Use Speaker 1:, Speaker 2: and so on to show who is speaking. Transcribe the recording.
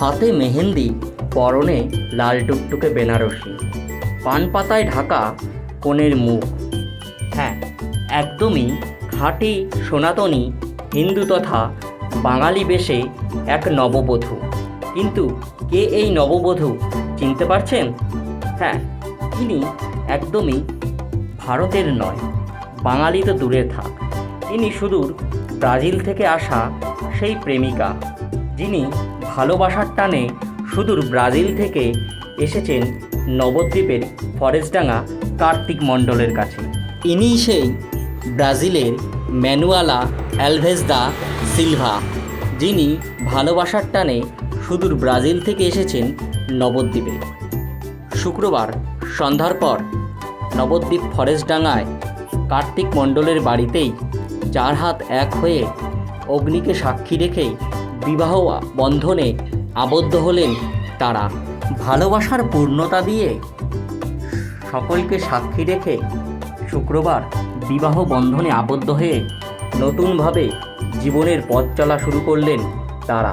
Speaker 1: হাতে মেহেন্দি, পরনে লাল টুকটুকে বেনারসি। পান পাতায় ঢাকা কনের মুখ। হ্যাঁ একদমই খাঁটি সনাতনী হিন্দু তথা বাঙালি বেশে এক নববধূ। কিন্তু কে এই নববধূ, চিনতে পারছেন? হ্যাঁ তিনি একদমই ভারতের নয়, বাঙালি তো দূরে থাক। তিনি সুদূর ব্রাজিল থেকে আসা সেই প্রেমিকা। যিনি ভালোবাসার টানে সুদূর ব্রাজিল থেকে এসেছেন নবদ্বীপের ফরেস্টডাঙ্গা কার্তিক মণ্ডলের কাছে। ইনি সেই ব্রাজিলের ম্যানুয়ালা অ্যালভেজ দা সিলভা, যিনি ভালোবাসার টানে সুদূর ব্রাজিল থেকে এসেছেন নবদ্বীপে। শুক্রবার সন্ধ্যার পর নবদ্বীপ ফরেস্টডাঙ্গায় কার্তিক মণ্ডলের বাড়িতেই চার হাত এক হয়ে অগ্নিকে সাক্ষী রেখেই বিবাহ বন্ধনে আবদ্ধ হলেন তারা। ভালোবাসার পূর্ণতা দিয়ে সকলকে সাক্ষী রেখে শুক্রবার বিবাহ বন্ধনে আবদ্ধ হয়ে নতুনভাবে জীবনের পথ চলা শুরু করলেন তারা।